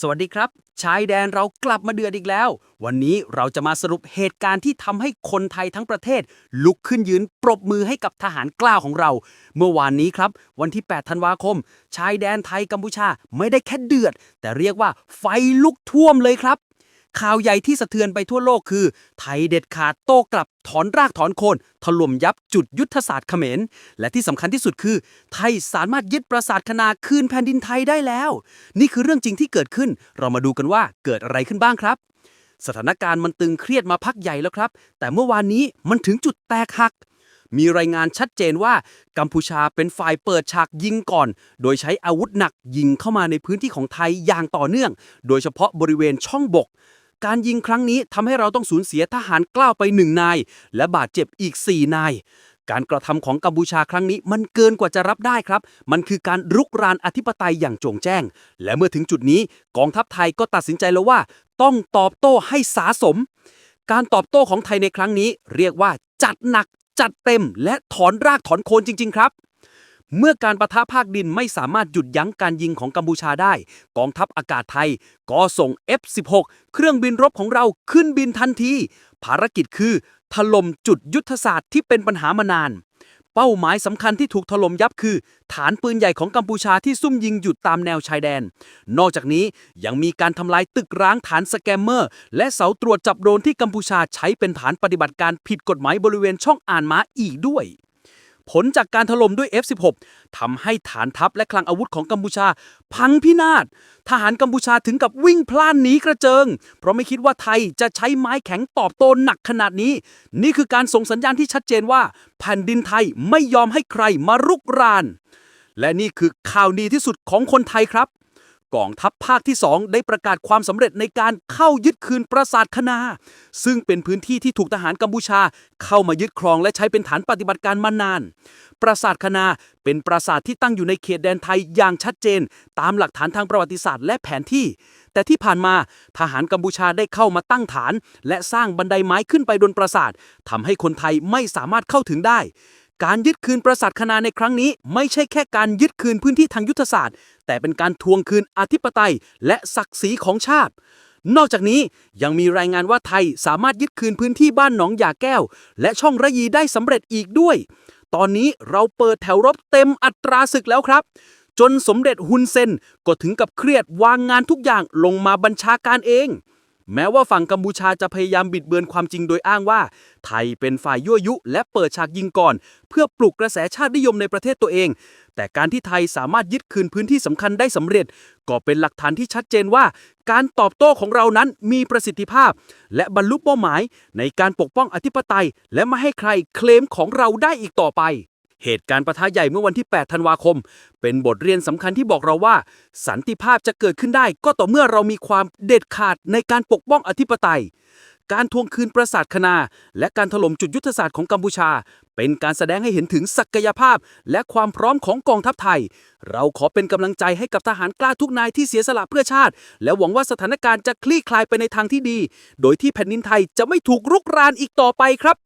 สวัสดีครับ ชายแดนเรากลับมาเดือดอีกแล้ว วันนี้เราจะมาสรุปเหตุการณ์ที่ทำให้คนไทยทั้งประเทศ ลุกขึ้นยืนปรบมือให้กับทหารกล้าของเรา เมื่อวานนี้ครับ วันที่ 8 ธันวาคม ชายแดนไทยกัมพูชาไม่ได้แค่เดือด แต่เรียกว่าไฟลุกท่วมเลยครับ ข่าวใหญ่ที่สะเทือนไปทั่วโลกคือ ไทยเด็ดขาดโต้กลับถอนรากถอนโคนถล่มยับจุดยุทธศาสตร์เขมร และที่สำคัญที่สุดคือ ไทยสามารถยึดปราสาทคณาคืนแผ่นดินไทยได้แล้ว นี่คือเรื่องจริงที่เกิดขึ้น เรามาดูกันว่าเกิดอะไรขึ้นบ้างครับ สถานการณ์มันตึงเครียดมาพักใหญ่แล้วครับ แต่เมื่อวานนี้มันถึงจุดแตกหักมีรายงานชัดเจนว่ากัมพูชาเป็นฝ่ายเปิดฉากยิงก่อน โดยใช้อาวุธหนักยิงเข้ามาในพื้นที่ของไทยอย่างต่อเนื่อง โดยเฉพาะบริเวณช่องบก การยิงครั้งนี้ทำให้เราต้องสูญเสียทหารกล้าวไปหนึ่งนาย และบาดเจ็บอีก 4 นาย การกระทำของกัมพูชาครั้งนี้มันเกินกว่าจะรับได้ครับ มันคือการรุกรานอธิปไตยอย่างโจงแจ้ง และเมื่อถึงจุดนี้กองทัพไทยก็ตัดสินใจแล้วว่า ต้องตอบโต้ให้สาสม การตอบโต้ของไทยในครั้งนี้ เรียกว่าจัดหนักจัดเต็มและถอนรากถอนโคนจริง ๆ ครับ เมื่อการประทะภาคดินไม่สามารถหยุดยั้งการยิงของกัมพูชาได้ กองทัพอากาศไทย ก็ส่ง F16 เครื่องบินรบของเราขึ้นบินทันที ภารกิจคือถล่มจุดยุทธศาสตร์ที่เป็นปัญหามานาน เป้าหมายสำคัญที่ถูกถล่มยับคือ ฐานปืนใหญ่ของกัมพูชาที่ซุ่มยิงอยู่ตามแนวชายแดน นอกจากนี้ยังมีการทำลายตึกร้างฐานสแกมเมอร์ และเสาตรวจจับโดรนที่กัมพูชาใช้เป็นฐานปฏิบัติการผิดกฎหมายบริเวณช่องอ่านม้าอีกด้วย ผลจากการถล่มด้วย F16 ทำให้ฐานทัพและคลังอาวุธของกัมพูชา พังพินาศ ทหารกัมพูชาถึงกับวิ่งพล่านหนีกระเจิง เพราะไม่คิดว่าไทยจะใช้ไม้แข็งตอบโต้หนักขนาดนี้ นี่คือการส่งสัญญาณที่ชัดเจนว่า แผ่นดินไทยไม่ยอมให้ใครมารุกราน และนี่คือข่าวดีที่สุดของคนไทยครับ กองทัพภาคที่ 2 ได้ประกาศความสำเร็จในการเข้ายึดคืนปราสาทคณา ซึ่งเป็นพื้นที่ที่ถูกทหารกัมพูชา เข้ามายึดครองและใช้เป็นฐานปฏิบัติการมานาน ปราสาทคณาเป็นปราสาทที่ตั้งอยู่ในเขตแดนไทยอย่างชัดเจน ตามหลักฐานทางประวัติศาสตร์และแผนที่ แต่ที่ผ่านมาทหารกัมพูชาได้เข้ามาตั้งฐาน และสร้างบันไดไม้ขึ้นไปบนปราสาททำให้คนไทยไม่สามารถเข้าถึงได้ การยึดคืนปราสาทคณาในครั้งนี้ ไม่ใช่แค่การยึดคืนพื้นที่ทางยุทธศาสตร์ แต่เป็นการทวงคืนอธิปไตย และศักดิ์ศรีของชาติ นอกจากนี้ยังมีรายงานว่าไทยสามารถยึดคืนพื้นที่บ้านหนองยาแก้ว และช่องระยีได้สำเร็จอีกด้วย ตอนนี้เราเปิดแถวรบเต็มอัตราศึกแล้วครับ จนสมเด็จฮุนเซนก็ถึงกับเครียดวางงานทุกอย่างลงมาบัญชาการเอง แม้ว่าฝั่งกัมพูชาจะพยายามบิดเบือนความจริงโดยอ้างว่า ไทยเป็นฝ่ายยั่วยุ และเปิดฉากยิงก่อน เพื่อปลุกกระแสชาตินิยมในประเทศตัวเอง แต่การที่ไทยสามารถยึดคืนพื้นที่สำคัญได้สำเร็จ ก็เป็นหลักฐานที่ชัดเจนว่า การตอบโต้ของเรานั้นมีประสิทธิภาพ และบรรลุเป้าหมายในการปกป้องอธิปไตย และไม่ให้ใครเคลมของเราได้อีกต่อไป เหตุการณ์ประทะใหญ่เมื่อวันที่ 8 ธันวาคม เป็นบทเรียนสำคัญที่บอกเราว่า สันติภาพจะเกิดขึ้นได้ ก็ต่อเมื่อเรามีความเด็ดขาดในการปกป้องอธิปไตย การทวงคืนปราสาทคณา และการถล่มจุดยุทธศาสตร์ของกัมพูชา เป็นการแสดงให้เห็นถึงศักยภาพ และความพร้อมของกองทัพไทย เราขอเป็นกำลังใจให้กับทหารกล้าทุกนายที่เสียสละเพื่อชาติ และหวังว่าสถานการณ์จะคลี่คลายไปในทางที่ดี โดยที่แผ่นดินไทยจะไม่ถูกรุกรานอีกต่อไปครับ